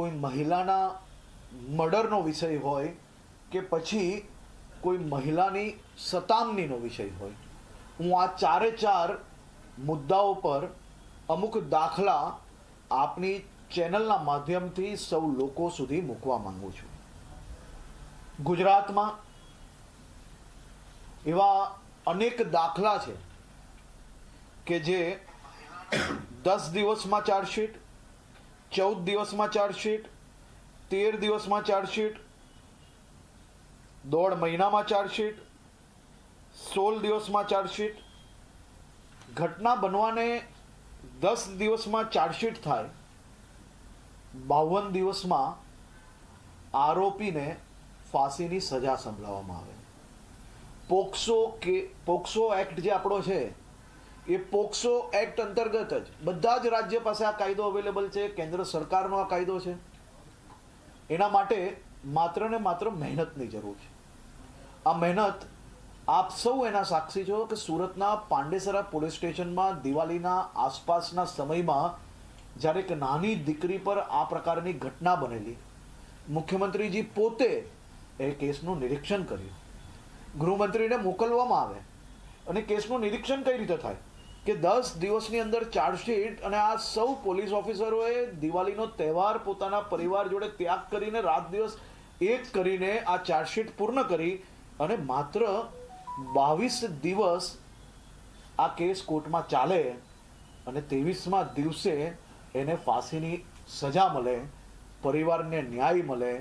કોઈ મહિલાના મર્ડરનો વિષય હોય કે પછી કોઈ મહિલાની સતામણીનો વિષય હોય. હું આ ચારે ચાર મુદ્દાઓ પર અમુક દાખલા આપની ચેનલના માધ્યમથી સૌ લોકો સુધી મૂકવા માંગુ છું. ગુજરાતમાં એવા અનેક દાખલા છે કે જે દસ દિવસમાં ચાર્જશીટ ચૌદ દિવસમાં ચાર્જશીટ, તેર દિવસમાં ચાર્જશીટ, દોઢ મહિનામાં ચાર્જશીટ, સોળ દિવસમાં ચાર્જશીટ. ઘટના બનવાને દસ દિવસમાં ચાર્જશીટ થાય. બાવન દિવસમાં આરોપીને ફાંસીની સજા સંભળાવવામાં આવે. પોક્સો કે, પોક્સો એક્ટ જે આપણો છે એ પોક્સો એક્ટ અંતર્ગત જ બધા જ રાજ્ય પાસે આ કાયદો અવેલેબલ છે, કેન્દ્ર સરકારનો આ કાયદો છે. એના માટે માત્ર ને માત્ર મહેનતની જરૂર છે. આ મહેનત આપ સૌ એના સાક્ષી છો કે સુરતના પાંડેસરા પોલીસ સ્ટેશનમાં દિવાળીના આસપાસના સમયમાં જ્યારે એક નાની દીકરી પર આ પ્રકારની ઘટના બનેલી, મુખ્યમંત્રીજી પોતે એ કેસનું નિરીક્ષણ કર્યું. ગૃહમંત્રીને મોકલવામાં આવે અને કેસનું નિરીક્ષણ કઈ રીતે થાય? કે દસ દિવસની અંદર ચાર્જશીટ અને આ સૌ પોલીસ ઓફિસરોએ દિવાળીનો તહેવાર પોતાના પરિવાર જોડે ત્યાગ કરીને, રાત દિવસ એક કરીને આ ચાર્જશીટ પૂર્ણ કરી અને માત્ર બાવીસ દિવસ આ કેસ કોર્ટમાં ચાલે અને ત્રેવીસમાં દિવસે એને ફાંસીની સજા મળે, પરિવારને ન્યાય મળે,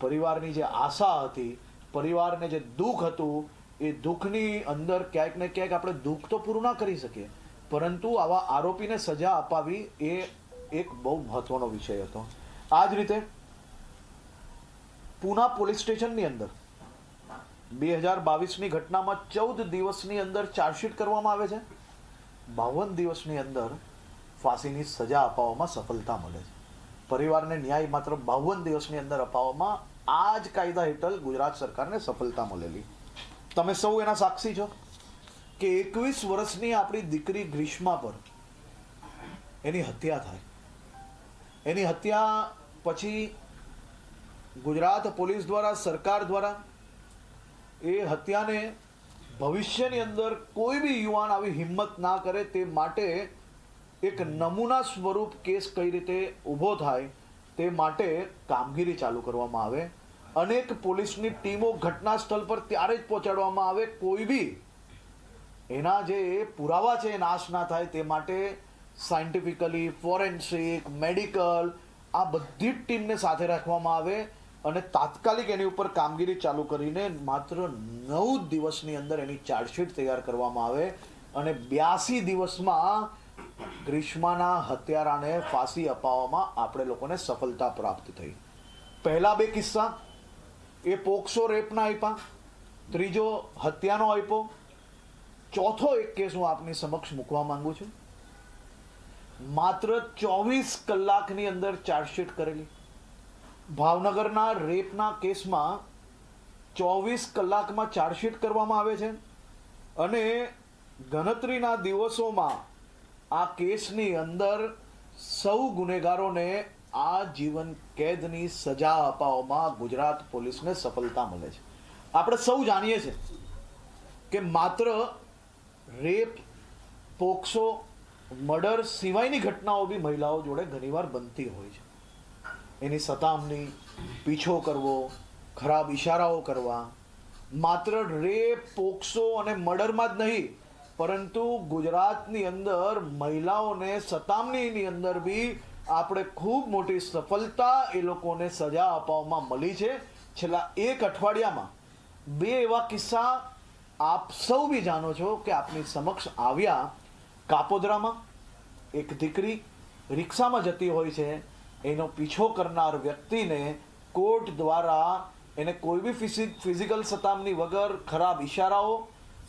પરિવારની જે આશા હતી, પરિવારને જે દુઃખ હતું, એ દુઃખની અંદર ક્યાંક ને ક્યાંક આપણે દુઃખ તો પૂરું ના કરી શકીએ. પરંતુ આવા આરોપીને સજા અપાવી એ એક બહુ મહત્વનો વિષય હતો. આ જ રીતે પૂના પોલીસ સ્ટેશનની અંદર બે હજાર બાવીસની ઘટનામાં ચૌદ દિવસની અંદર ચાર્જશીટ કરવામાં આવે છે. બાવન દિવસની અંદર ફાંસીની સજા અપાવવામાં સફળતા મળે છે. પરિવારને ન્યાય માત્ર બાવન દિવસની અંદર અપાવવામાં આ જ કાયદા હેઠળ ગુજરાત સરકારને સફળતા મળેલી. તમે સૌ એના સાક્ષી છો? કે એકવીસ વર્ષની આપણી દીકરી ગ્રીષ્મા પર એની હત્યા થાય. એની હત્યા પછી ગુજરાત પોલીસ દ્વારા, સરકાર દ્વારા એ હત્યાને ભવિષ્યની અંદર કોઈ બી યુવાન આવી હિંમત ના કરે તે માટે એક નમૂના સ્વરૂપ કેસ કઈ રીતે ઊભો થાય તે માટે કામગીરી ચાલુ કરવામાં આવે. અનેક પોલીસની ટીમો ઘટના સ્થળ પર ત્યારે જ પહોંચાડવામાં આવે. કોઈ બી એના જે પુરાવા છે એ નાશ ના થાય તે માટે સાયન્ટિફિકલી ફોરેન્સિક, મેડિકલ આ બધી જ ટીમને સાથે રાખવામાં આવે અને તાત્કાલિક એની ઉપર કામગીરી ચાલુ કરીને માત્ર નવ દિવસની અંદર એની ચાર્જશીટ તૈયાર કરવામાં આવે અને બ્યાસી દિવસમાં ગ્રીષ્માના હત્યારાને ફાંસી અપાવવામાં આપણે લોકોને સફળતા પ્રાપ્ત થઈ. પહેલા બે કિસ્સા. એ પોક્સો રેપના આપ્યા ત્રીજો હત્યાનો આપ્યો ચોથો એક કેસ હું આપની સમક્ષ મૂકવા માંગુ છું. માત્ર ચોવીસ કલાકની અંદર ચાર્જશીટ કરેલી. ભાવનગરના રેપના કેસમાં ચોવીસ કલાકમાં ચાર્જશીટ કરવામાં આવે છે અને ગણતરીના દિવસોમાં આ કેસની અંદર સૌ ગુનેગારોને આ જીવન કેદની સજા અપાવવામાં ગુજરાત પોલીસને સફળતા મળે છે. આપણે સૌ જાણીએ છીએ કે માત્ર રેપ, પોક્સો, મર્ડર સિવાયની ઘટનાઓ બી મહિલાઓ જોડે ઘણીવાર બનતી હોય છે. એની સતામણી, પીછો કરવો, ખરાબ ઈશારાઓ કરવા. માત્ર રેપ, પોક્સો અને મર્ડરમાં જ નહીં, પરંતુ ગુજરાતની અંદર મહિલાઓને સતામણીની અંદર બી આપણે ખૂબ મોટી સફળતા એ લોકોને સજા અપાવવામાં મળી છે. છેલ્લા એક અઠવાડિયામાં બે એવા કિસ્સા આપ સૌ બી જાણો છો કે આપની સમક્ષ આવ્યા કાપોદરામાં એક દીકરી રિક્ષામાં જતી હોય છે. એનો પીછો કરનાર વ્યક્તિને કોર્ટ દ્વારા એને કોઈ બી ફિઝિકલ સતામણી વગર ખરાબ ઇશારાઓ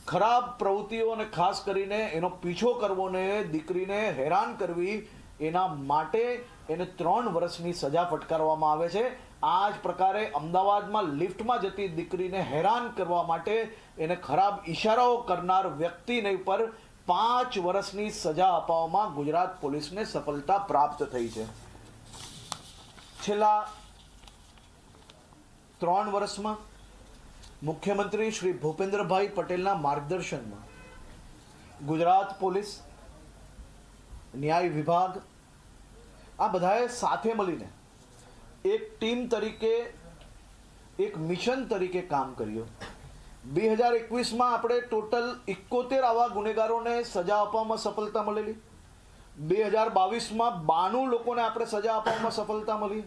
ખરાબ પ્રવૃત્તિઓ અને ખાસ કરીને એનો પીછો કરવો ને દીકરીને હેરાન કરવી એના માટે એને ત્રણ વર્ષની સજા ફટકારવામાં આવે છે. આ જ પ્રકારે અમદાવાદમાં લિફ્ટમાં જતી દીકરીને હેરાન કરવા માટે એને ખરાબ ઈશારાઓ કરનાર વ્યક્તિને પર પાંચ વર્ષની સજા અપાવવામાં ગુજરાત પોલીસને સફળતા પ્રાપ્ત થઈ છે. છેલ્લા ત્રણ વર્ષમાં મુખ્યમંત્રી શ્રી ભૂપેન્દ્રભાઈ પટેલના માર્ગદર્શનમાં ગુજરાત પોલીસ, ન્યાય વિભાગ આ બધાએ સાથે મળીને એક ટીમ તરીકે, એક મિશન તરીકે કામ કર્યું. બે હજાર એકવીસમાં આપણે ટોટલ એકોતેર આવા ગુનેગારોને સજા આપવામાં સફળતા મળેલી. બે હજાર બાવીસમાં બાણું લોકોને આપણે સજા આપવામાં સફળતા મળી.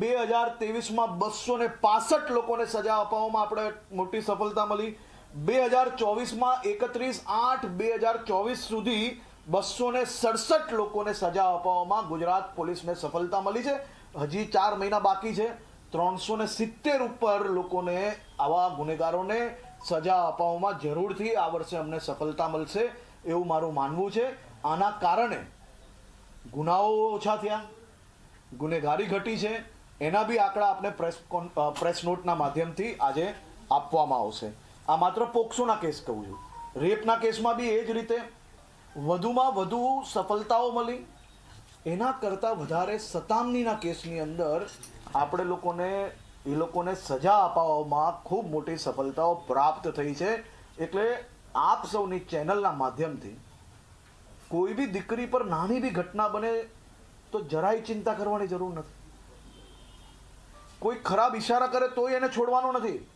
બે હજાર ત્રેવીસમાં બસો ને પાસઠ લોકોને સજા અપાવવામાં આપણે મોટી સફળતા મળી. બે હજાર ચોવીસમાં એકત્રીસ આઠ બે હજાર ચોવીસ સુધી બસો ને સડસઠ લોકોને સજા અપાવવામાં ગુજરાત પોલીસને સફળતા મળી છે. હજી ચાર મહિના બાકી છે. ત્રણસો ને સિત્તેર ઉપર લોકોને આવા ગુનેગારોને સજા અપાવવામાં જરૂરથી આ વર્ષે અમને સફળતા મળશે એવું મારું માનવું છે. આના કારણે ગુનાઓ ઓછા થયા, ગુનેગારી ઘટી છે. એના બી આંકડા આપણે પ્રેસ પ્રેસ નોટના માધ્યમથી આજે આપવામાં આવશે. આ માત્ર પોક્સોના કેસ કહું છું. રેપના કેસમાં બી એ જ રીતે. વધુમાં વધુ સફળતાઓ મળી. એના કરતાં વધારે સતામણીના કેસની અંદર આપણે લોકોને, એ લોકોને સજા અપાવવામાં ખૂબ મોટી સફળતાઓ પ્રાપ્ત થઈ છે. એટલે આપ સૌની ચેનલના માધ્યમથી કોઈ બી દીકરી પર નાની બી ઘટના બને તો જરાય ચિંતા કરવાની જરૂર નથી. કોઈ ખરાબ ઈશારા કરે તોય એને છોડવાનો નથી.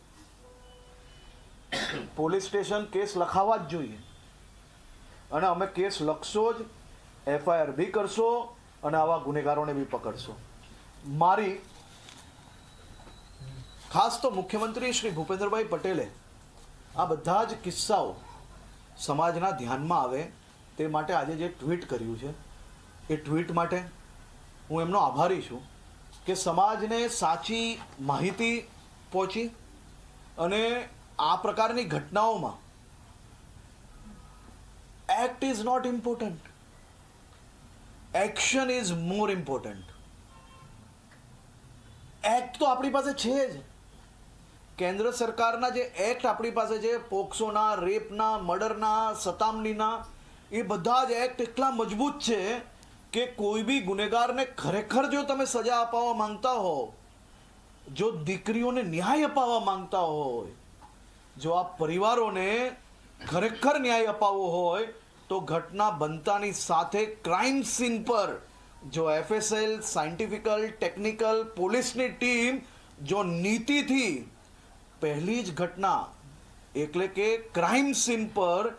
પોલીસ સ્ટેશન કેસ લખાવવા જ જોઈએ. અને અમે કેસ લખશો જ, એફઆઈઆર બી કરશો અને આવા ગુનેગારોને બી પકડશો. મારી ખાસ તો મુખ્યમંત્રી શ્રી ભૂપેન્દ્રભાઈ પટેલે આ બધા જ કિસ્સાઓ સમાજના ધ્યાનમાં આવે તે માટે આજે જે ટ્વીટ કર્યું છે, એ ટ્વીટ માટે હું એમનો આભારી છું કે સમાજને સાચી માહિતી પહોંચી અને આ પ્રકારની ઘટનાઓમાં act is not important action is more important act તો આપણી પાસે છે જ. કેન્દ્ર સરકારના જે એક્ટ આપણી પાસે છે, પોક્સોના રેપના મર્ડરના સતામણીના, એ બધા જ એક્ટ એટલા મજબૂત છે કે કોઈ બી ગુનેગારને ખરેખર જો તમે સજા અપાવવા માંગતા હો, જો દીકરીઓને ન્યાય અપાવવા માંગતા હોય, જો આ પરિવારોને ખરેખર ન્યાય અપાવવો હોય તો ઘટના બનતાની સાથે ક્રાઇમ સીન પર જો એફએસએલ સાયન્ટિફિકલ ટેકનિકલ પોલીસની ટીમ જો નીતિથી પહેલી જ ઘટના એટલે કે ક્રાઇમ સીન પર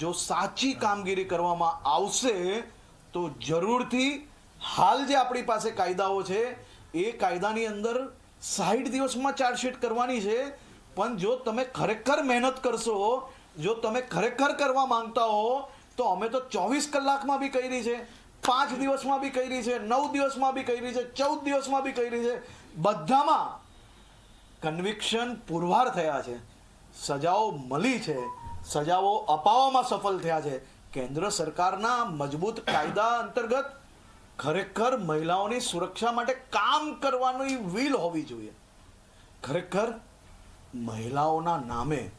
જો સાચી કામગીરી કરવામાં આવશે, તો જરૂરથી હાલ જે આપણી પાસે કાયદાઓ છે, એ કાયદાની અંદર સાઠ દિવસમાં ચાર્જશીટ કરવાની છે. પણ જો તમે ખરેખર મહેનત કરશો, જો તમે ખરેખર કરવા માંગતા હો તો અમે તો ચોવીસ કલાકમાં બી કરી છે, પાંચ દિવસમાં બી કરી છે, નવ દિવસમાં બી કરી છે, ચૌદ દિવસમાં બી કરી છે. બધામાં કન્વિક્શન પુરવાર થયા છે. સજાઓ મળી છે. સજાઓ અપાવવામાં સફળ થયા છે. કેન્દ્ર સરકારના મજબૂત કાયદા અંતર્ગત ખરેખર મહિલાઓની સુરક્ષા માટે કામ કરવાની વિલ હોવી જોઈએ. ખરેખર મહિલાઓના નામે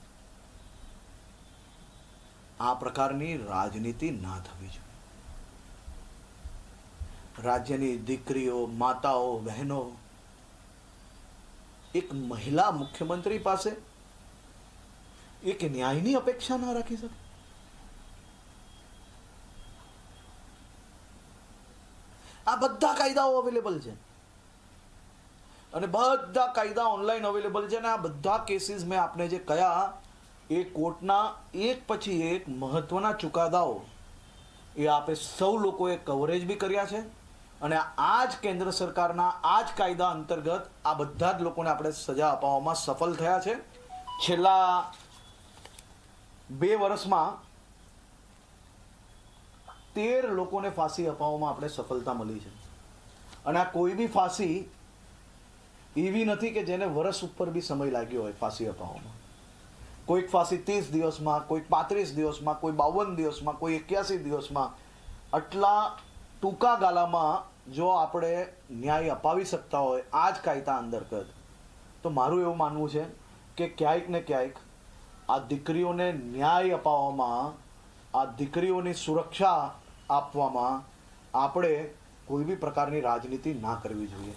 આ પ્રકારની રાજનીતિ ના થવી જોઈએ. રાજ્યની દીકરીઓ, માતાઓ, બહેનો, એક મહિલા મુખ્યમંત્રી પાસે એક ન્યાયની અપેક્ષા ના રાખી શકે. આ બધા કાયદાઓ અવેલેબલ છે. અને બધા કાયદા ઓનલાઈન અવેલેબલ છે અને આ બધા કેસીસ મેં આપને જે કયા એ કોર્ટના એક પછી એક મહત્વના ચુકાદાઓ એ આપે સૌ લોકોએ કવરેજ બી કર્યા છે અને આ જ કેન્દ્ર સરકારના આ જ કાયદા અંતર્ગત આ બધા જ લોકોને આપણે સજા અપાવવામાં સફળ થયા છે. છેલ્લા બે વર્ષમાં તેર લોકોને ફાંસી અપાવવામાં આપણે સફળતા મળી છે. અને આ કોઈ બી ફાંસી એવી નથી કે જેને વર્ષ ઉપર બી સમય લાગ્યો હોય ફાંસી અપાવવામાં. કોઈક ફાંસી ત્રીસ દિવસમાં, કોઈક પાંત્રીસ દિવસમાં, કોઈ બાવન દિવસમાં, કોઈ એક્યાસી દિવસમાં, આટલા ટૂંકા ગાળામાં જો આપણે ન્યાય અપાવી શકતા હોય આ જ કાયદા અંતર્ગત, તો મારું એવું માનવું છે કે ક્યાંક ને ક્યાંક આ દીકરીઓને ન્યાય અપાવવામાં, આ દીકરીઓની સુરક્ષા આપવામાં આપણે કોઈ બી પ્રકારની રાજનીતિ ના કરવી જોઈએ.